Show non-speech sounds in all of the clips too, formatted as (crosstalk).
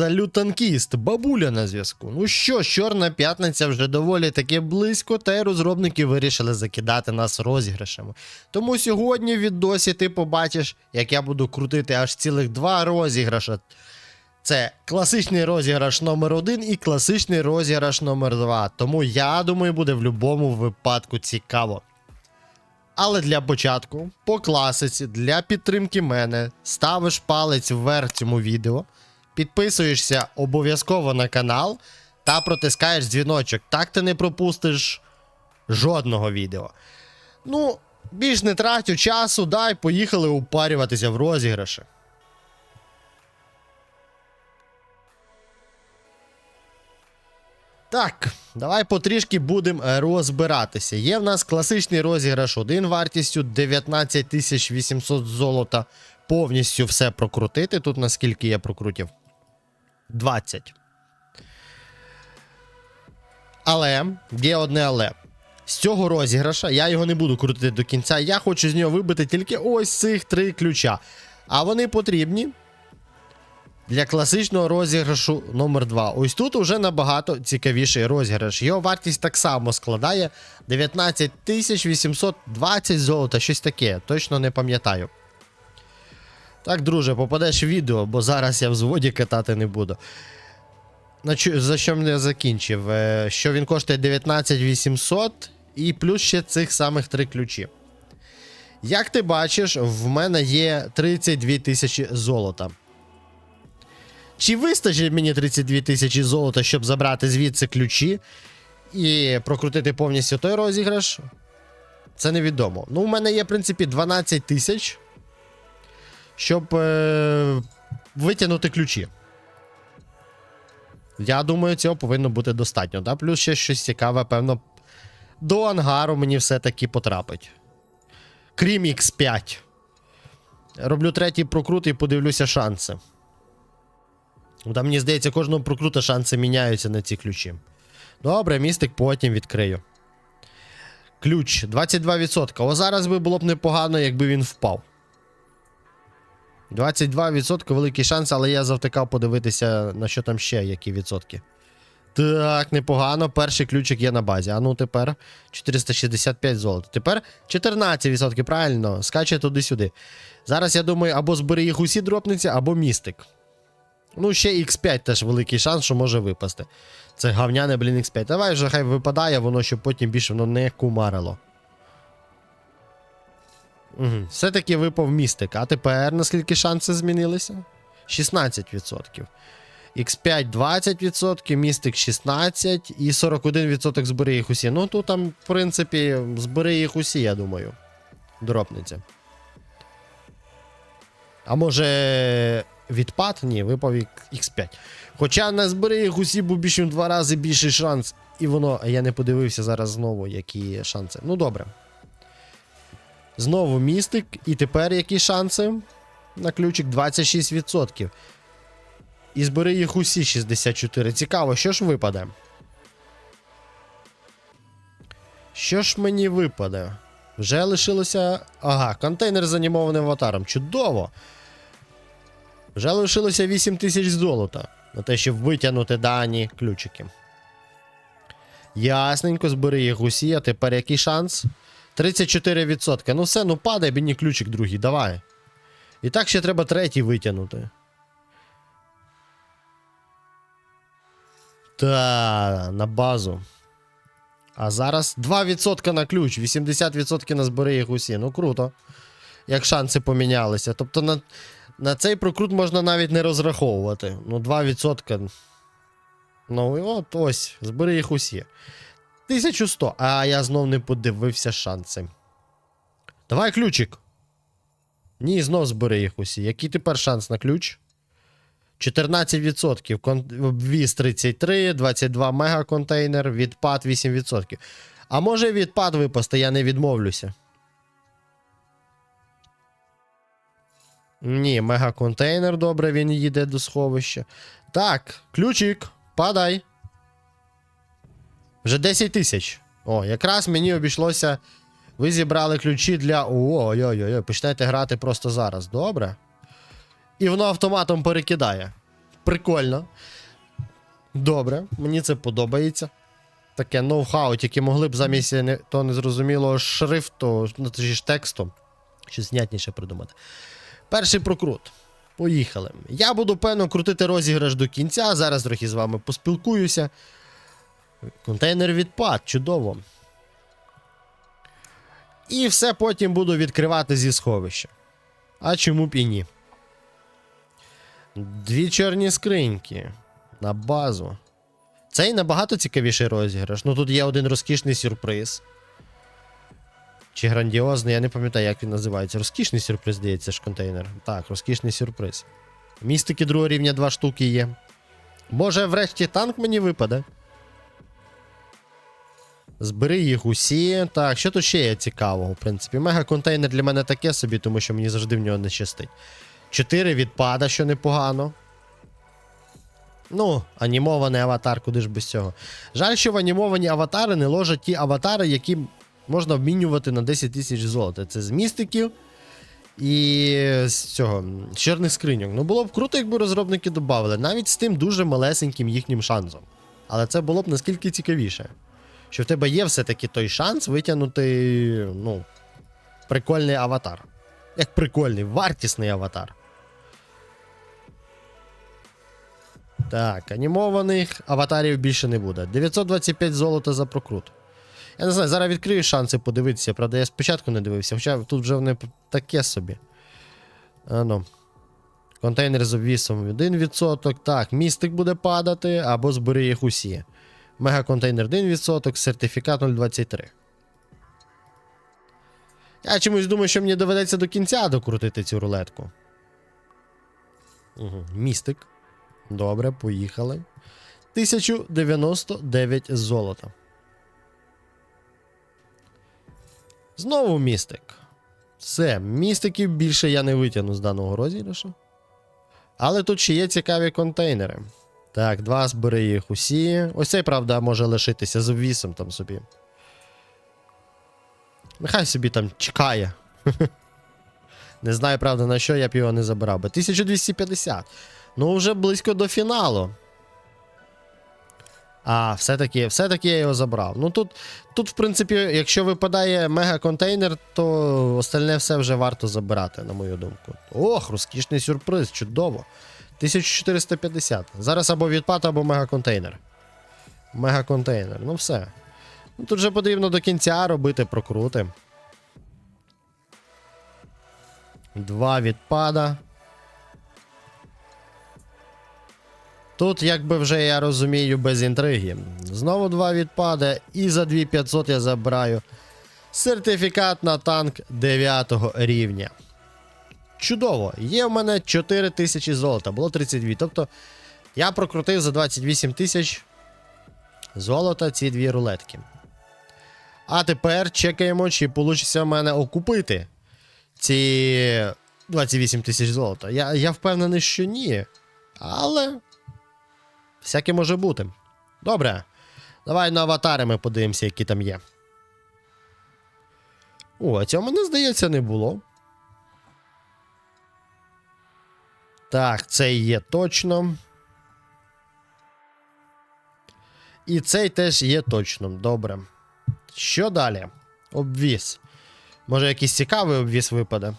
Салют танкіст, бабуля на зв'язку. Ну що, чорна п'ятниця вже доволі таки близько, та й розробники вирішили закидати нас розіграшами. Тому сьогодні в відосі ти побачиш, як я буду крутити аж цілих два розіграша. Це класичний розіграш номер 1 і класичний розіграш номер 2 Тому я думаю, буде в будь-якому випадку цікаво. Але для початку, по класиці, для підтримки мене, ставиш палець вверх цьому відео, підписуєшся обов'язково на канал та протискаєш дзвіночок. Так ти не пропустиш жодного відео. Ну, більш не тратю часу, дай, поїхали упарюватися в розіграші. Так, давай потрішки будемо розбиратися. Є в нас класичний розіграш 1 вартістю 19 800 золота. Повністю все прокрутити. Тут наскільки я прокрутив? 20. Але є одне але. З цього розіграша я його не буду крутити до кінця. Я хочу з нього вибити тільки ось цих три ключа. А вони потрібні для класичного розіграшу номер 2 Ось тут уже набагато цікавіший розіграш. Його вартість так само складає 19 820 золота, щось таке, точно не пам'ятаю. Так, друже, попадеш в відео, бо зараз я в зводі катати не буду. За що мене закінчив? Е, Що він коштує 19 800 і плюс ще цих самих три ключі. Як ти бачиш, в мене є 32 тисячі золота. Чи вистачить мені 32 тисячі золота, щоб забрати звідси ключі і прокрутити повністю той розіграш? Це невідомо. Ну, у мене є, в принципі, 12 тисяч, щоб е- витягнути ключі. Я думаю, цього повинно бути достатньо. Да? Плюс ще щось цікаве, певно, до ангару мені все-таки потрапить. Крім X5. Роблю третій прокрут і подивлюся шанси. Там, мені здається, кожного прокрута шанси міняються на ці ключі. Добре, містик потім відкрию. Ключ 22%. О, зараз би було б непогано, якби він впав. 22% великий шанс, але я завтикав подивитися, на що там ще, які відсотки. Так, непогано. Перший ключик є на базі. А ну тепер 465 золота. Тепер 14%, правильно, скаче туди-сюди. Зараз я думаю, або збери їх усі дропниці, або містик. Ну, ще X5 теж великий шанс, що може випасти. Це гавняне, блін, X5. Давай вже хай випадає, воно щоб потім більше воно не кумарило. Угу. Все-таки випав містик. А тепер наскільки шанси змінилися? 16%. X5 20%, містик 16% і 41% збери їх усі. Ну, тут там, в принципі, збери їх усі, я думаю. Дропниця. А може. Відпад? Ні, випав X5. Хоча на збери їх усі був більше в два рази більший шанс. І воно. Я не подивився зараз знову, які шанси. Ну добре. Знову містик. І тепер які шанси? На ключик 26%. І збери їх усі 64. Цікаво, що ж випаде? Що ж мені випаде? Вже лишилося. Ага, контейнер з анімованим аватаром. Чудово! Вже лишилося 8 тисяч золота на те, щоб витягнути дані ключики. Ясненько, збери їх усі, а тепер який шанс? 34%. Ну все, ну падай мені ключик другий, давай. І так ще треба третій витягнути. Та, на базу. А зараз 2% на ключ, 80% на збери їх усі. Ну круто. Як шанси помінялися. Тобто на, на цей прокрут можна навіть не розраховувати. Ну, 2%. Ну, от ось, збери їх усі. 1100. А я знов не подивився шанси. Давай ключик. Ні, знов збери їх усі. Який тепер шанс на ключ? 14%. Кон- 33, 22 мегаконтейнер, відпад 8%. А може відпад випасти, я не відмовлюся. Ні, мегаконтейнер, добре, він їде до сховища. Так, ключик, падай. Вже 10 тисяч. О, якраз мені обійшлося. Ви зібрали ключі для. Ой-ой-ой, почнете грати просто зараз. Добре. І воно автоматом перекидає. Прикольно. Добре, мені це подобається. Таке ноу-хау, тільки могли б замість не, то незрозумілого шрифту, ну точніше тексту, щось знятніше придумати. Перший прокрут. Поїхали. Я буду певно крутити розіграш до кінця. Зараз трохи з вами поспілкуюся. Контейнер відпад, чудово. І все потім буду відкривати зі сховища. А чому б і ні? Дві чорні скриньки. На базу. Цей набагато цікавіший розіграш. Ну тут є один розкішний сюрприз. Чи грандіозний, я не пам'ятаю, як він називається. Розкішний сюрприз, здається, ж контейнер. Так, розкішний сюрприз. Містики другого рівня два штуки є. Може, врешті танк мені випаде. Збери їх усі. Так, що тут ще є цікавого, в принципі. Мега-контейнер для мене таке собі, тому що мені завжди в нього не щастить. Чотири відпада, що непогано. Ну, анімований аватар, куди ж без цього. Жаль, що в анімовані аватари не ложать ті аватари, які можна обмінювати на 10 тисяч золота. Це з містиків і з цього з чорних скриньок. Ну було б круто, якби розробники додали, навіть з тим дуже малесеньким їхнім шансом. Але це було б наскільки цікавіше. Що в тебе є все-таки той шанс витягнути, ну, прикольний аватар. Як прикольний, вартісний аватар. Так, анімованих аватарів більше не буде. 925 золота за прокрут. Я не знаю, зараз відкрию шанси подивитися. Правда, я спочатку не дивився, хоча тут вже вони таке собі. Ану. Контейнер з обвісом 1%. Так, містик буде падати, або збери їх усі. Мегаконтейнер 1%, сертифікат 0,23. Я чомусь думаю, що мені доведеться до кінця докрутити цю рулетку. Угу. Містик. Добре, поїхали. 1099 золота. Знову містик. Все, містиків більше я не витягну з даного розіграшу. Але тут ще є цікаві контейнери. Так, два збери їх усі. Ось цей, правда, може лишитися з обвісом там собі. Нехай собі там чекає. (laughs) Не знаю, правда, на що я б його не забирав би. 1250. Ну, вже близько до фіналу. А, все-таки все-таки я його забрав. Ну тут, тут, в принципі, якщо випадає мега-контейнер, то остальне все вже варто забирати, на мою думку. Ох, розкішний сюрприз, чудово. 1450. Зараз або відпад, або мега-контейнер. Мега-контейнер. Ну все. Ну, тут же потрібно до кінця робити прокрути. Два відпада. Тут, якби вже я розумію, без інтриги. Знову два відпади, і за 2500 я забираю сертифікат на танк 9 рівня. Чудово! Є в мене 4000 золота, було 32. Тобто я прокрутив за 28 тисяч золота ці дві рулетки. А тепер чекаємо, чи вийде в мене окупити ці 28 тисяч золота. Я, я впевнений, що ні. Але. Всяке може бути. Добре. Давай на аватари ми подивимося, які там є. О, а цього мені здається не було. Так, цей є точно. І цей теж є точно. Добре. Що далі? Обвіз. Може, якийсь цікавий обвіз випаде?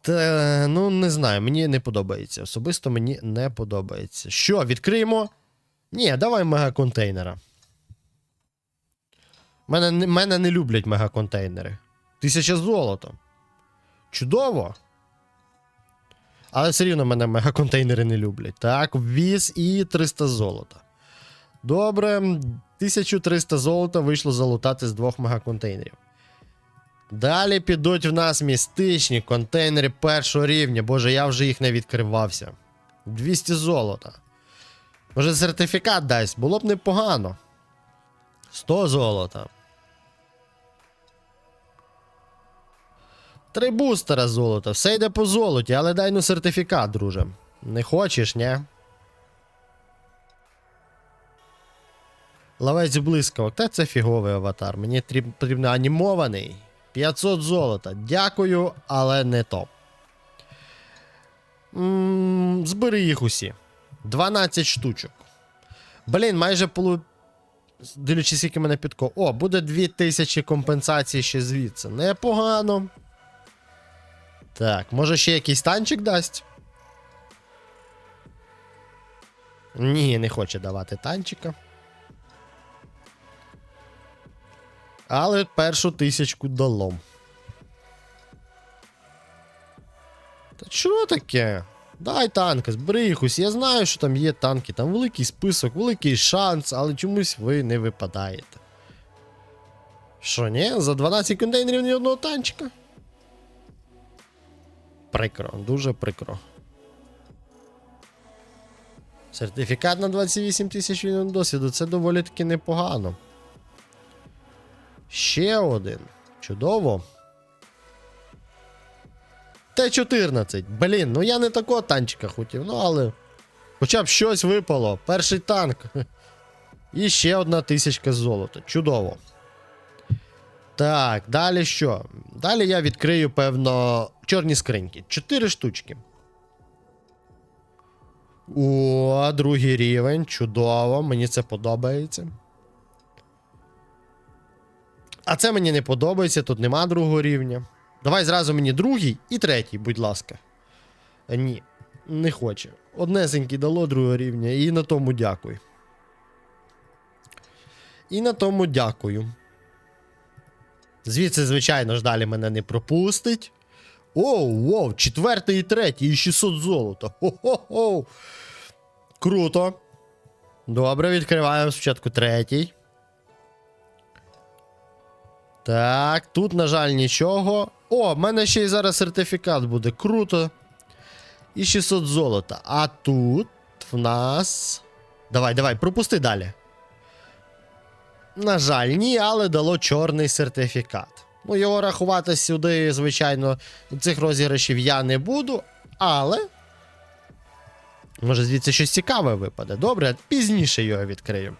Та, ну, не знаю, мені не подобається. Особисто мені не подобається. Що, відкриємо? Ні, давай мегаконтейнера. Мене, не- мене не люблять мегаконтейнери. Тисяча золота. Чудово. Але все рівно мене мегаконтейнери не люблять. Так, ввіз і 300 золота. Добре, 1300 золота вийшло залутати з двох мегаконтейнерів. Далі підуть в нас містичні контейнери першого рівня. Боже, я вже їх не відкривався. 200 золота. Може, сертифікат дасть, було б непогано. 100 золота. Три бустера золота. Все йде по золоті, але дай ну сертифікат, друже. Не хочеш, ні? Лавець блискавок. Та це фіговий аватар. Мені потрібно анімований. 500 золота. Дякую, але не то. Збери їх усі. 12 штучок. Блін, майже полу. Дивлячись, скільки мене підко. О, буде 2000 компенсацій ще звідси. Непогано. Так, може ще якийсь танчик дасть? Ні, не хоче давати танчика. Але першу тисячку дало. Та що таке? Дай танки, збери їх. Я знаю, що там є танки, там великий список, великий шанс, але чомусь ви не випадаєте. Що, ні? За 12 контейнерів ні одного танчика? Прикро, дуже прикро. Сертифікат на 28 тисяч вільного досвіду це доволі таки непогано. Ще один. Чудово. Т-14. Блін, ну я не такого танчика хотів, ну але. Хоча б щось випало. Перший танк. (laughs) І ще одна тисячка золота. Чудово. Так, далі що? Далі я відкрию, певно, чорні скриньки. Чотири штучки. О, другий рівень. Чудово, мені це подобається. А це мені не подобається, тут нема другого рівня. Давай зразу мені другий і третій, будь ласка. Е, Ні, не хоче. Однесенький дало другого рівня, і на тому дякую. І на тому дякую. Звідси, звичайно ж, далі мене не пропустить. Оу, воу, четвертий і третій, і 600 золота. Хо-хо-хо. Круто. Добре, відкриваємо спочатку третій. Так, тут, на жаль, нічого. О, в мене ще й зараз сертифікат буде. Круто. І 600 золота. А тут в нас. Давай, давай, пропусти далі. На жаль, ні, але дало чорний сертифікат. Ну, його рахувати сюди, звичайно, цих розіграшів я не буду, але. Може, звідси щось цікаве випаде. Добре, пізніше його відкрию.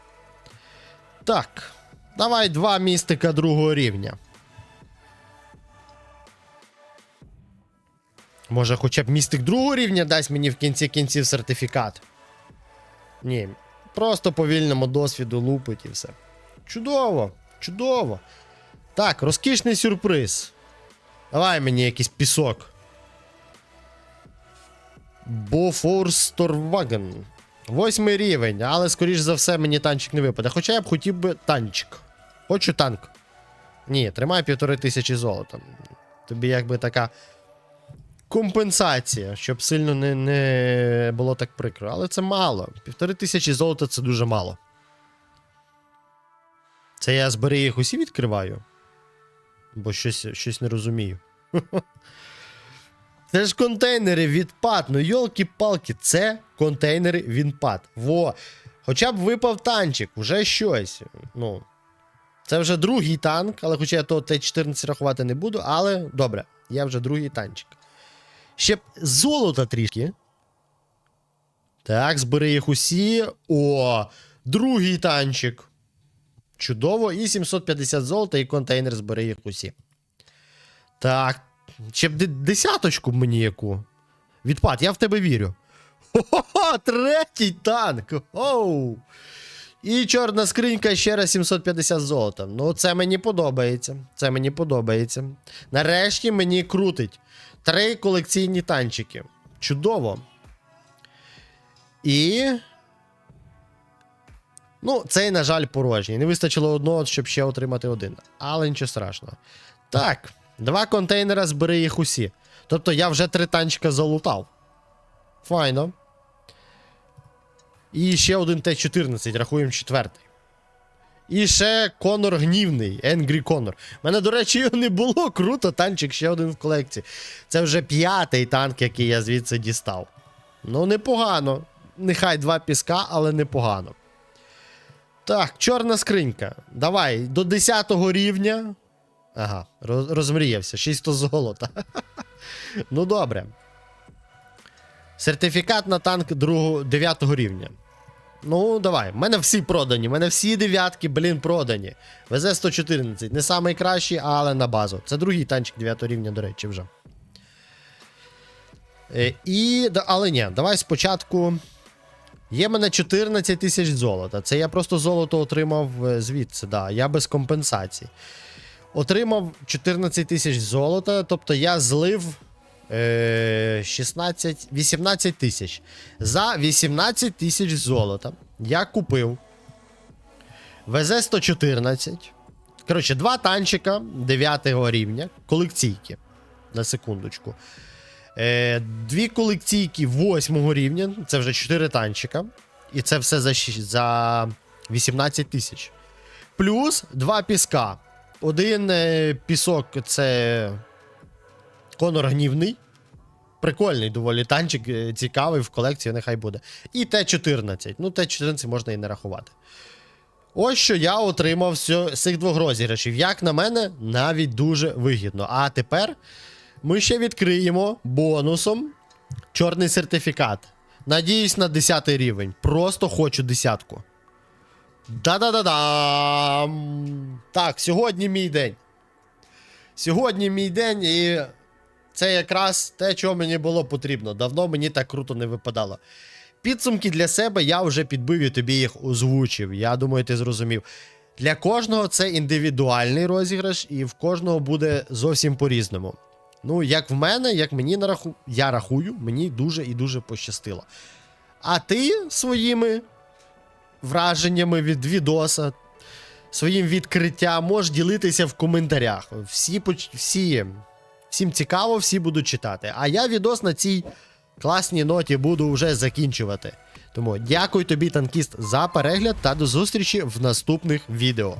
Так. Давай два містика другого рівня. Може, хоча б містик другого рівня дасть мені в кінці кінців сертифікат. Ні. Просто по вільному досвіду лупить і все. Чудово, чудово. Так, розкішний сюрприз. Давай мені якийсь пісок. Бофорсторваген. Восьмий рівень, але скоріш за все мені танчик не випаде. Хоча я б хотів би танчик. Хочу танк. Ні, тримай півтори тисячі золота. Тобі якби така компенсація, щоб сильно не, не було так прикро. Але це мало. Півтори тисячі золота це дуже мало. Це я збери їх усі відкриваю. Бо щось, щось не розумію. (laughs) Це ж контейнери відпад. Ну, йолки-палки, це контейнери відпад. Во. Хоча б випав танчик, вже щось. Ну. Це вже другий танк, але хоча я того Т-14 рахувати не буду, але добре, я вже другий танчик. Ще б золота трішки. Так, збери їх усі. О, другий танчик. Чудово. І 750 золота, і контейнер збери їх усі. Так. Ще б десяточку мені яку. Відпад, я в тебе вірю. Хо-хо-хо, третій танк. Оу. І чорна скринька ще раз 750 золота. Ну, це мені подобається. Це мені подобається. Нарешті мені крутить. Три колекційні танчики. Чудово. І. Ну, цей, на жаль, порожній. Не вистачило одного, щоб ще отримати один. Але нічого страшного. Так, два контейнера, збери їх усі. Тобто я вже три танчика залутав. Файно. І ще один Т-14, рахуємо четвертий. І ще Конор гнівний, Angry Conor. У мене, до речі, його не було. Круто, танчик ще один в колекції. Це вже п'ятий танк, який я звідси дістав. Ну, непогано. Нехай два піска, але непогано. Так, чорна скринька. Давай, до 10 рівня. Ага, роз- розмріявся, 600 золота. (laughs) ну, добре. Сертифікат на танк 9 рівня. Ну, давай. У мене всі продані. У мене всі дев'ятки, блін, продані. ВЗ-114. Не найкращий, але на базу. Це другий танчик 9 рівня, до речі, вже. Е, і, але ні, давай спочатку. Є мене 14 тисяч золота. Це я просто золото отримав е, звідси, да, я без компенсацій. Отримав 14 тисяч золота, тобто я злив е, 16, 18 тисяч. За 18 тисяч золота я купив ВЗ-114. Коротше, два танчика 9 рівня, колекційки. На секундочку. Е, дві колекційки 8 рівня, це вже 4 танчика. І це все за, за 18 тисяч. Плюс два піска. Один е, пісок це Конор гнівний. Прикольний доволі танчик, е, цікавий в колекції, нехай буде. І Т-14. Ну, Т-14 можна і не рахувати. Ось що я отримав з цих двох розіграшів. Як на мене, навіть дуже вигідно. А тепер ми ще відкриємо бонусом чорний сертифікат. Надіюсь на 10 рівень. Просто хочу десятку. Да-да-да-дам! Так, сьогодні мій день. Сьогодні мій день, і це якраз те, чого мені було потрібно. Давно мені так круто не випадало. Підсумки для себе я вже підбив і тобі їх озвучив. Я думаю, ти зрозумів. Для кожного це індивідуальний розіграш, і в кожного буде зовсім по-різному. Ну, як в мене, як мені нараху... я рахую, мені дуже і дуже пощастило. А ти своїми враженнями від відоса, своїм відкриттям можеш ділитися в коментарях. Всі, всі, всім цікаво, всі будуть читати. А я відос на цій класній ноті буду вже закінчувати. Тому дякую тобі, танкіст, за перегляд та до зустрічі в наступних відео.